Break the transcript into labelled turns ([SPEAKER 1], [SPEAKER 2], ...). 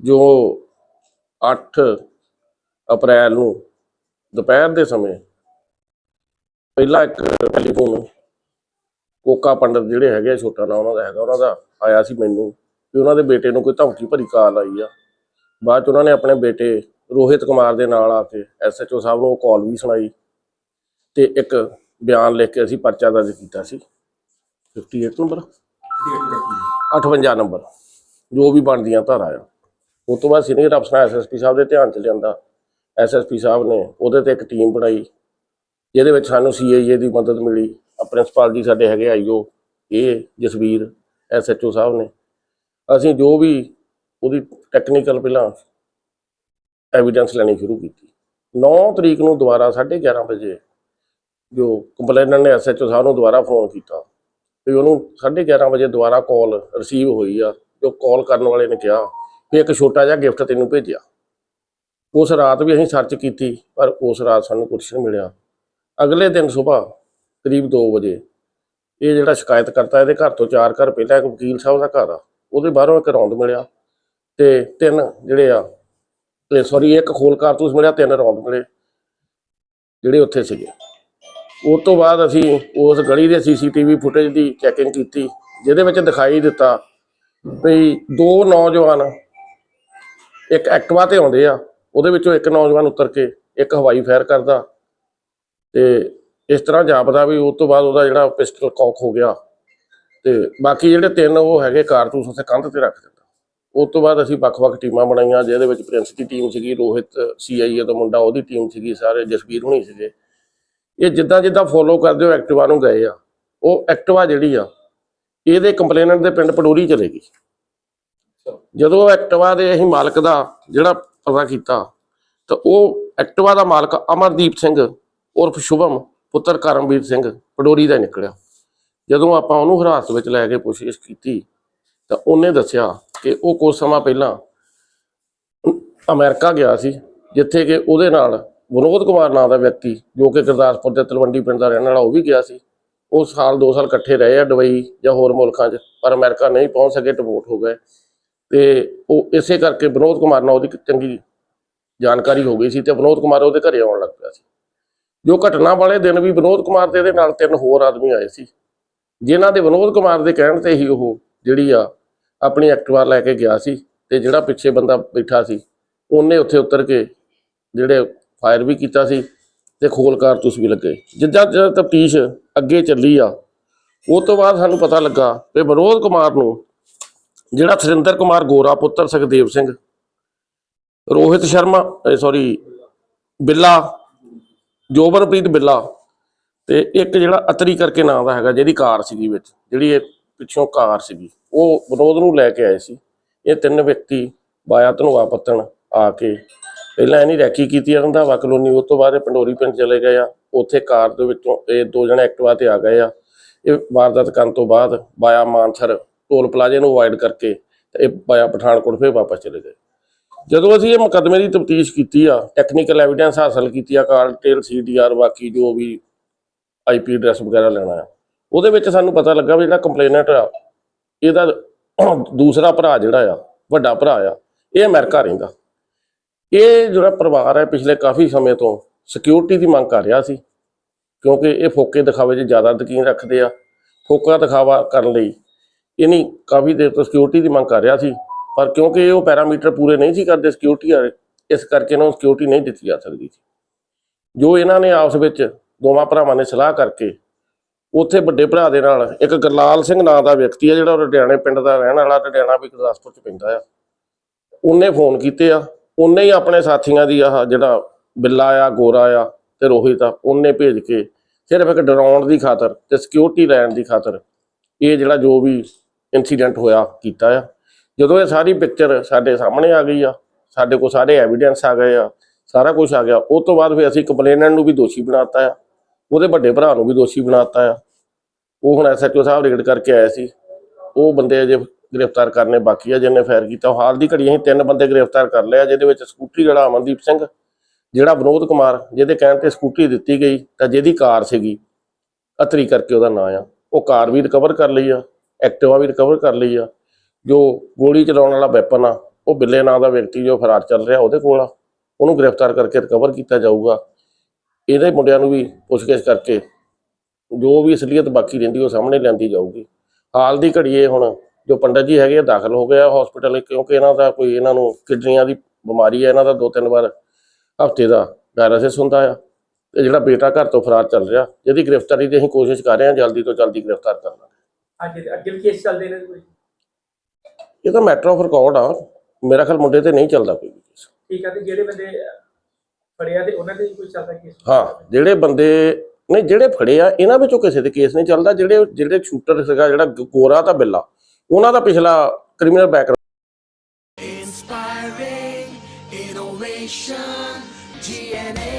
[SPEAKER 1] ਜੋ 8 ਅਪ੍ਰੈਲ ਨੂੰ ਦੁਪਹਿਰ ਦੇ ਸਮੇਂ ਪਹਿਲਾ ਇੱਕ ਟੈਲੀਫੋਨ ਕੋਕਾ ਪੰਡਤ ਜਿਹੜੇ ਹੈਗੇ ਆ, ਛੋਟਾ ਨਾਂ ਉਹਨਾਂ ਦਾ ਹੈਗਾ ਉਹਨਾਂ ਦਾ ਆਇਆ ਸੀ ਮੈਨੂੰ ਕਿ ਉਹਨਾਂ ਦੇ ਬੇਟੇ ਨੂੰ ਕੋਈ ਧਮਕੀ ਭਰੀ ਕਾਲ ਆਈ ਆ। ਬਾਅਦ ਚ ਉਹਨਾਂ ਨੇ ਆਪਣੇ ਬੇਟੇ ਰੋਹਿਤ ਕੁਮਾਰ ਦੇ ਨਾਲ ਆ ਕੇ ਐਸਐਚਓ ਸਾਹਿਬ ਨੂੰ ਕਾਲ ਵੀ ਸੁਣਾਈ ਤੇ ਇੱਕ ਬਿਆਨ ਲਿਖ ਕੇ ਅਸੀਂ ਪਰਚਾ ਦਰਜ ਕੀਤਾ ਸੀ। 58 ਨੰਬਰ 58 ਨੰਬਰ ਜੋ ਵੀ ਬਣਦੀਆਂ ਧਾਰਾ ਆ ਉਸ ਤੋਂ ਬਾਅਦ ਸੀਨੀਅਰ ਅਫਸਰ ਐਸਐਸਪੀ ਸਾਹਿਬ ਦੇ ਧਿਆਨ ਚ ਲਿਆਂਦਾ। ਐਸਐਸਪੀ ਸਾਹਿਬ ਨੇ ਉਹਦੇ ਤੇ ਇੱਕ ਟੀਮ ਬਣਾਈ, ਜਿਹਦੇ ਵਿੱਚ ਸਾਨੂੰ ਸੀਆਈਏ ਦੀ ਮਦਦ ਮਿਲੀ। ਆ ਪ੍ਰਿੰਸੀਪਲ ਜੀ ਸਾਡੇ ਹੈਗੇ ਆਈਓ ਇਹ ਜਸਵੀਰ ਐਸਐਚਓ ਸਾਹਿਬ ਨੇ। ਅਸੀਂ ਜੋ ਵੀ ਉਹਦੀ ਟੈਕਨੀਕਲ ਪਹਿਲਾਂ ਐਵੀਡੈਂਸ ਲੈਣੀ ਸ਼ੁਰੂ ਕੀਤੀ। 9 ਤਰੀਕ ਨੂੰ ਦੁਬਾਰਾ 11:30 ਵਜੇ ਜੋ ਕੰਪਲੇਨਰ ਨੇ ਐਸਐਚਓ ਸਾਹਿਬ ਨੂੰ ਦੁਬਾਰਾ ਫੋਨ ਕੀਤਾ। ਤੇ ਉਹਨੂੰ 11:30 ਵਜੇ ਦੁਬਾਰਾ ਕਾਲ ਰਿਸੀਵ ਹੋਈ ਆ, ਜੋ ਕਾਲ ਕਰਨ ਵਾਲੇ ਨੇ ਕਿਹਾ। ਕਿ ਇੱਕ ਛੋਟਾ ਜਿਹਾ ਗਿਫਟ ਤੈਨੂੰ ਭੇਜਿਆ। ਉਸ ਰਾਤ ਵੀ ਅਸੀਂ ਸਰਚ ਕੀਤੀ, ਪਰ ਉਸ ਰਾਤ ਸਾਨੂੰ ਕੁਛ ਨਹੀਂ ਮਿਲਿਆ। ਅਗਲੇ ਦਿਨ ਸਵੇਰ ਕਰੀਬ 2 ਵਜੇ ਇਹ ਜਿਹੜਾ ਸ਼ਿਕਾਇਤ ਕਰਤਾ ਇਹਦੇ ਘਰ ਤੋਂ ਚਾਰ ਘਰ ਪਹਿਲਾਂ ਇੱਕ ਵਕੀਲ ਸਾਹਿਬ ਦਾ ਘਰ ਆ, ਉਹਦੇ ਬਾਹਰੋਂ ਇੱਕ ਰੌਂਦ ਮਿਲਿਆ ਤੇ ਤਿੰਨ ਜਿਹੜੇ ਆ, ਤੇ ਸੌਰੀ ਇੱਕ ਖੋਲ ਕਾਰਤੂਸ ਮਿਲਿਆ, ਤਿੰਨ ਰੌਂਦ ਮਿਲੇ ਜਿਹੜੇ ਉੱਥੇ ਸੀਗੇ। ਉਸ ਤੋਂ ਬਾਅਦ ਅਸੀਂ ਉਸ ਗਲੀ ਦੇ ਸੀਸੀਟੀਵੀ ਫੁਟੇਜ ਦੀ ਚੈਕਿੰਗ ਕੀਤੀ, ਜਿਹਦੇ ਵਿੱਚ ਦਿਖਾਈ ਦਿੱਤਾ ਵੀ ਦੋ ਨੌਜਵਾਨ ਇੱਕ ਐਕਟਵਾ ਤੇ ਆਉਂਦੇ ਆ, ਉਹਦੇ ਵਿੱਚੋਂ ਇੱਕ ਨੌਜਵਾਨ ਉਤਰ ਕੇ ਇੱਕ ਹਵਾਈ ਫਾਇਰ ਕਰਦਾ ਤੇ ਇਸ ਤਰ੍ਹਾਂ ਜਾਪਦਾ ਵੀ ਉਸ ਤੋਂ ਬਾਅਦ ਉਹਦਾ ਜਿਹੜਾ ਪਿਸਟਲ ਕੌਕ ਹੋ ਗਿਆ ਤੇ ਬਾਕੀ ਜਿਹੜੇ ਤਿੰਨ ਉਹ ਹੈਗੇ ਕਾਰਤੂਸ ਉੱਥੇ ਕੰਧ ਤੇ ਰੱਖ ਦਿੱਤਾ। ਉਸ ਤੋਂ ਬਾਅਦ ਅਸੀਂ ਵੱਖ-ਵੱਖ ਟੀਮਾਂ ਬਣਾਈਆਂ, ਜਿਹਦੇ ਵਿੱਚ ਪ੍ਰਿੰਸ ਦੀ ਟੀਮ ਸੀਗੀ, ਰੋਹਿਤ ਸੀਆਈਏ ਦਾ ਮੁੰਡਾ, ਉਹਦੀ ਟੀਮ ਸੀਗੀ, ਸਾਰੇ ਜਸਵੀਰ ਹੁਣੀ ਸੀਗੇ। ਇਹ ਜਿੱਦਾਂ ਜਿੱਦਾਂ ਫੋਲੋ ਕਰਦੇ ਹੋ ਐਕਟਿਵਾ ਨੂੰ ਗਏ ਆ, ਉਹ ਐਕਟਿਵਾ ਜਿਹੜੀ ਆ, ਇਹਦੇ ਕੰਪਲੇਨੈਂਟ ਦੇ ਪਿੰਡ ਪਡੋਰੀ ਚਲੇਗੀ ਜਦੋਂ ਐਕਟਿਵਾ ਦੇ ਅਸੀਂ ਮਾਲਕ ਦਾ ਜਿਹੜਾ ਪਤਾ ਕੀਤਾ, ਤਾਂ ਉਹ ਐਕਟਿਵਾ ਦਾ ਮਾਲਕ ਅਮਰਦੀਪ ਸਿੰਘ ਉਰਫ ਸ਼ੁਭਮ, ਪੁੱਤਰ ਕਰਮਵੀਰ ਸਿੰਘ ਪਡੋਰੀ ਦਾ ਨਿਕਲਿਆ। ਜਦੋਂ ਆਪਾਂ ਉਹਨੂੰ ਹਿਰਾਸਤ ਵਿੱਚ ਲੈ ਕੇ ਪੁੱਛਗਿੱਛ ਕੀਤੀ, ਤਾਂ ਉਹਨੇ ਦੱਸਿਆ ਕਿ ਉਹ ਕੁਝ ਸਮਾਂ ਪਹਿਲਾਂ ਅਮਰੀਕਾ ਗਿਆ ਸੀ, ਜਿੱਥੇ ਕਿ ਉਹਦੇ ਨਾਲ ਵਿਨੋਦ ਕੁਮਾਰ ਨਾਂ ਦਾ ਵਿਅਕਤੀ, ਜੋ ਕਿ ਗੁਰਦਾਸਪੁਰ ਦੇ ਤਲਵੰਡੀ ਪਿੰਡ ਦਾ ਰਹਿਣ ਵਾਲਾ, ਉਹ ਵੀ ਗਿਆ ਸੀ। ਉਹ ਸਾਲ 2 ਸਾਲ ਇਕੱਠੇ ਰਹੇ ਆ ਦੁਬਈ ਜਾਂ ਹੋਰ ਮੁਲਕਾਂ 'ਚ, ਪਰ ਅਮਰੀਕਾ ਨਹੀਂ ਪਹੁੰਚ ਸਕੇ, ਡਿਪੋਰਟ ਹੋ ਗਏ। ਤੇ ਉਹ ਇਸੇ ਕਰਕੇ ਵਿਨੋਦ ਕੁਮਾਰ ਨਾਲ ਉਹਦੀ ਚੰਗੀ ਜਾਣਕਾਰੀ ਹੋ ਗਈ ਸੀ ਤੇ ਵਿਨੋਦ ਕੁਮਾਰ ਉਹਦੇ ਘਰੇ ਆਉਣ ਲੱਗ ਪਿਆ ਸੀ। ਜੋ ਘਟਨਾ ਵਾਲੇ ਦਿਨ ਵੀ ਵਿਨੋਦ ਕੁਮਾਰ ਤੇ ਇਹਦੇ ਨਾਲ ਤਿੰਨ ਹੋਰ ਆਦਮੀ ਆਏ ਸੀ। ਜਿਨ੍ਹਾਂ ਦੇ ਵਿਨੋਦ ਕੁਮਾਰ ਦੇ ਕਹਿਣ ਤੇ ਹੀ ਉਹ ਜਿਹੜੀ ਆ ਆਪਣੀ ਐਕਟਿਵਾ ਲੈ ਕੇ ਗਿਆ ਸੀ ਤੇ ਜਿਹੜਾ ਪਿੱਛੇ ਬੰਦਾ ਬੈਠਾ ਸੀ, ਉਹਨੇ ਉੱਥੇ ਉਤਰ ਕੇ ਜਿਹੜੇ ਫਾਇਰ ਵੀ ਕੀਤਾ ਸੀ ਤੇ ਖੋਲ ਕਾਰਤੂਸ ਵੀ ਲੱਗੇ। ਜਿੱਦਾਂ ਜਿੱਦਾਂ ਤਫਤੀਸ਼ ਅੱਗੇ ਚੱਲੀ ਆ, ਉਹ ਤੋਂ ਬਾਅਦ ਸਾਨੂੰ ਪਤਾ ਲੱਗਾ ਕਿ ਵਿਨੋਦ ਕੁਮਾਰ ਨੂੰ ਜਿਹੜਾ ਸੁਰਿੰਦਰ ਕੁਮਾਰ ਗੋਰਾ ਪੁੱਤਰ ਸੁਖਦੇਵ ਸਿੰਘ, ਰੋਹਿਤ ਸ਼ਰਮਾ ਸੌਰੀ ਬਿੱਲਾ, ਜੋਬਨਪ੍ਰੀਤ ਬਿੱਲਾ ਤੇ ਇੱਕ ਜਿਹੜਾ ਅਤਰੀ ਕਰਕੇ ਨਾਂ ਦਾ ਹੈਗਾ ਜਿਹਦੀ ਕਾਰ ਸੀਗੀ ਵਿੱਚ, ਜਿਹੜੀ ਇਹ ਪਿੱਛੋਂ ਕਾਰ ਸੀਗੀ, ਉਹ ਵਿਰੋਧ ਨੂੰ ਲੈ ਕੇ ਆਏ ਸੀ। ਇਹ ਤਿੰਨ ਵਿਅਕਤੀ ਬਾਇਆ ਧਨਵਾ ਪੱਤਣ ਆ ਕੇ ਪਹਿਲਾਂ ਇਹਨੀ ਰੈਕੀ ਕੀਤੀ ਰੰਧਾਵਾ ਕਲੋਨੀ ਉਸ ਤੋਂ ਬਾਅਦ ਇਹ ਪੰਡੋਰੀ ਪਿੰਡ ਚਲੇ ਗਏ ਆ, ਉੱਥੇ ਕਾਰ ਦੇ ਵਿੱਚੋਂ ਇਹ ਦੋ ਜਣੇ ਐਕਟਿਵਾ ਤੇ ਆ ਗਏ ਆ। ਇਹ ਵਾਰਦਾਤ ਕਰਨ ਤੋਂ ਬਾਅਦ ਬਾਇਆ ਮਾਨਸਰ ਟੋਲ ਪਲਾਜ਼ੇ ਨੂੰ ਅਵਾਇਡ ਕਰਕੇ ਇਹ ਬਾਇਆ ਪਠਾਨਕੋਟ ਫੇਰ ਵਾਪਸ ਚਲੇ ਗਏ। ਜਦੋਂ ਅਸੀਂ ਇਹ ਮੁਕੱਦਮੇ ਦੀ ਤਫਤੀਸ਼ ਕੀਤੀ ਆ ਟੈਕਨੀਕਲ ਐਵੀਡੈਂਸ ਹਾਸਲ ਕੀਤੀ ਆ, ਕਾਲ, ਟੇਲ, ਸੀਡੀਆਰ, ਬਾਕੀ ਜੋ ਵੀ ਆਈਪੀ ਐਡਰੈਸ ਵਗੈਰਾ ਲੈਣਾ ਆ, ਉਹਦੇ ਵਿੱਚ ਸਾਨੂੰ ਪਤਾ ਲੱਗਾ ਵੀ ਜਿਹੜਾ ਕੰਪਲੇਨੈਂਟ ਆ, ਇਹਦਾ ਦੂਸਰਾ ਭਰਾ ਜਿਹੜਾ ਆ, ਵੱਡਾ ਭਰਾ ਆ, ਇਹ ਅਮਰੀਕਾ ਰਹਿੰਦਾ। ਇਹ ਜਿਹੜਾ ਪਰਿਵਾਰ ਹੈ ਪਿਛਲੇ ਕਾਫੀ ਸਮੇਂ ਤੋਂ ਸਿਕਿਉਰਿਟੀ ਦੀ ਮੰਗ ਕਰ ਰਿਹਾ ਸੀ, ਕਿਉਂਕਿ ਇਹ ਫੋਕੇ ਦਿਖਾਵੇ 'ਚ ਜ਼ਿਆਦਾ ਯਕੀਨ ਰੱਖਦੇ ਆ। ਫੋਕਾ ਦਿਖਾਵਾ ਕਰਨ ਲਈ ਇਹਨੀ ਕਾਫੀ ਦੇਰ ਤੋਂ ਸਿਕਿਉਰਿਟੀ ਦੀ ਮੰਗ ਕਰ ਰਿਹਾ ਸੀ, ਪਰ ਕਿਉਂਕਿ ਉਹ ਪੈਰਾਮੀਟਰ ਪੂਰੇ ਨਹੀਂ ਸੀ ਕਰਦੇ ਸਿਕਿਉਰਿਟੀ ਵਾਲੇ, ਇਸ ਕਰਕੇ ਇਹਨਾਂ ਨੂੰ ਸਿਕਿਉਰਿਟੀ ਨਹੀਂ ਦਿੱਤੀ ਜਾ ਸਕਦੀ ਸੀ। ਜੋ ਇਹਨਾਂ ਨੇ ਆਪਸ ਵਿੱਚ ਦੋਵਾਂ ਭਰਾਵਾਂ ਨੇ ਸਲਾਹ ਕਰਕੇ, ਉੱਥੇ ਵੱਡੇ ਭਰਾ ਦੇ ਨਾਲ, ਇੱਕ ਗਰਲਾਲ ਸਿੰਘ ਨਾਂ ਦਾ ਵਿਅਕਤੀ ਆ ਜਿਹੜਾ ਲੁਧਿਆਣੇ ਪਿੰਡ ਦਾ ਰਹਿਣ ਵਾਲਾ ਲੁਧਿਆਣਾ ਵੀ ਗੁਰਦਾਸਪੁਰ ਚ ਪੈਂਦਾ ਆ। ਉਹਨੇ ਫੋਨ ਕੀਤੇ ਆ, ਉਹਨੇ ਹੀ ਆਪਣੇ ਸਾਥੀਆਂ ਦੀ ਆਹ ਜਿਹੜਾ ਬਿੱਲਾ ਆ, ਗੋਰਾ ਆ ਤੇ ਰੋਹਿਤ ਆ, ਉਹਨੇ ਭੇਜ ਕੇ ਸਿਰਫ ਇੱਕ ਡਰਾਉਣ ਦੀ ਖਾਤਰ ਤੇ ਸਿਕਿਉਰਿਟੀ ਲੈਣ ਦੀ ਖਾਤਰ ਇਹ ਜਿਹੜਾ ਜੋ ਵੀ ਇਨਸੀਡੈਂਟ ਹੋਇਆ, ਕੀਤਾ ਆ। ਜਦੋਂ ਇਹ ਸਾਰੀ ਪਿਕਚਰ ਸਾਡੇ ਸਾਹਮਣੇ ਆ ਗਈ ਆ, ਸਾਡੇ ਕੋਲ ਸਾਰੇ ਐਵੀਡੈਂਸ ਆ ਗਏ ਆ, ਸਾਰਾ ਕੁਝ ਆ ਗਿਆ, ਉਸ ਤੋਂ ਬਾਅਦ ਫਿਰ ਅਸੀਂ ਕੰਪਲੇਨੈਂਟ ਨੂੰ ਵੀ ਦੋਸ਼ੀ ਬਣਾਤਾ ਆ, ਉਹਦੇ ਵੱਡੇ ਭਰਾ ਨੂੰ ਵੀ ਦੋਸ਼ੀ ਬਣਾਤਾ ਆ। ਉਹ ਹੁਣ ਐਸਐਚਓ ਸਾਹਿਬ ਰੇਡ ਕਰਕੇ ਆਏ ਸੀ। ਉਹ ਬੰਦੇ ਅਜੇ ਗ੍ਰਿਫਤਾਰ ਕਰਨੇ ਬਾਕੀ ਆ, ਜਿਹਨੇ ਫਾਇਰ ਕੀਤਾ। ਹਾਲ ਦੀ ਘੜੀ ਅਸੀਂ ਤਿੰਨ ਬੰਦੇ ਗ੍ਰਿਫਤਾਰ ਕਰ ਲਿਆ ਜਿਹਦੇ ਵਿੱਚ ਸਕੂਟਰੀ ਜਿਹੜਾ ਅਮਨਦੀਪ ਸਿੰਘ, ਜਿਹੜਾ ਵਿਨੋਦ ਕੁਮਾਰ, ਜਿਹਦੇ ਕਹਿਣ ਤੇ ਸਕੂਟਰੀ ਦਿੱਤੀ ਗਈ, ਤਾਂ ਜਿਹਦੀ ਕਾਰ ਸੀਗੀ, ਅਤਰੀ ਕਰਕੇ ਉਹਦਾ ਨਾਂ ਆ। ਉਹ ਕਾਰ ਵੀ ਰਿਕਵਰ ਕਰ ਲਈ ਆ। ਐਕਟਿਵਾ ਵੀ ਰਿਕਵਰ ਕਰ ਲਈ ਆ। ਜੋ ਗੋਲੀ ਚਲਾਉਣ ਵਾਲਾ ਵੈਪਨ ਆ ਉਹ ਬਿੱਲੇ ਨਾਂ ਦਾ ਵਿਅਕਤੀ ਜੋ ਫਰਾਰ ਚੱਲ ਰਿਹਾ ਉਹਦੇ ਕੋਲ ਆ। ਉਹਨੂੰ ਗ੍ਰਿਫਤਾਰ ਕਰਕੇ ਰਿਕਵਰ ਕੀਤਾ ਜਾਊਗਾ। ਇਹਦੇ ਮੁੰਡਿਆਂ ਨੂੰ ਵੀ ਪੁੱਛਗਿੱਛ ਕਰਕੇ ਜੋ ਵੀ ਅਸਲੀਅਤ ਬਾਕੀ ਰਹਿੰਦੀ ਉਹ ਸਾਹਮਣੇ ਲਿਆਂਦੀ ਜਾਊਗੀ। ਹਾਲ ਦੀ ਘੜੀ ਇਹ ਹੁਣ ਜੋ ਪੰਡਤ ਜੀ ਹੈਗੇ ਆ, ਦਾਖਲ ਹੋ ਗਿਆ ਹਸਪੀਟਲ ਕਿਉਂਕਿ ਇਹਨਾਂ ਦਾ ਕੋਈ ਇਹਨਾਂ ਨੂੰ ਕਿਡਨੀਆਂ ਦੀ ਬਿਮਾਰੀ ਹੈ ਇਹਨਾਂ ਦਾ ਦੋ ਤਿੰਨ ਵਾਰ ਹਫ਼ਤੇ ਦਾ ਡਾਇਲਿਸਿਸ ਹੁੰਦਾ ਆ। ਤੇ ਜਿਹੜਾ ਬੇਟਾ ਘਰ ਤੋਂ ਫਰਾਰ ਚੱਲ ਰਿਹਾ ਜਿਹਦੀ ਗ੍ਰਿਫਤਾਰੀ ਦੀ ਅਸੀਂ ਕੋਸ਼ਿਸ਼ ਕਰ ਰਹੇ ਹਾਂ ਜਲਦੀ ਤੋਂ ਜਲਦੀ ਗ੍ਰਿਫਤਾਰ ਕਰਨਾ।
[SPEAKER 2] ਅੱਗੇ ਅੱਗੇ ਵੀ ਕੇਸ ਚੱਲਦੇ ਨੇ ਕੋਈ?
[SPEAKER 1] ਇਹ ਤਾਂ ਮੈਟਰ ਆਫ ਰਿਕਾਰਡ ਆ। ਮੇਰਾ ਖਿਆਲ ਮੁੰਡੇ ਤੇ ਨਹੀਂ ਚੱਲਦਾ ਕੋਈ ਵੀ case।
[SPEAKER 2] ਠੀਕ ਆ ਤੇ ਜਿਹੜੇ ਬੰਦੇ ਫੜਿਆ ਤੇ ਉਹਨਾਂ ਤੇ ਵੀ ਕੋਈ ਚੱਲਦਾ ਕੇਸ
[SPEAKER 1] ਹਾਂ ਜਿਹੜੇ ਬੰਦੇ ਨਹੀਂ ਜਿਹੜੇ ਫੜੇ ਆ ਇਹਨਾਂ ਵਿੱਚੋਂ ਕਿਸੇ ਦੇ ਕੇਸ ਨਹੀਂ ਚੱਲਦਾ। ਜਿਹੜੇ ਜਿਹੜੇ ਸ਼ੂਟਰ ਸੀਗਾ ਜਿਹੜਾ ਗੋਰਾ ਤਾਂ ਬਿੱਲਾ ਉਹਨਾਂ ਦਾ ਪਿਛਲਾ criminal back
[SPEAKER 3] Inspiring innovation, GNA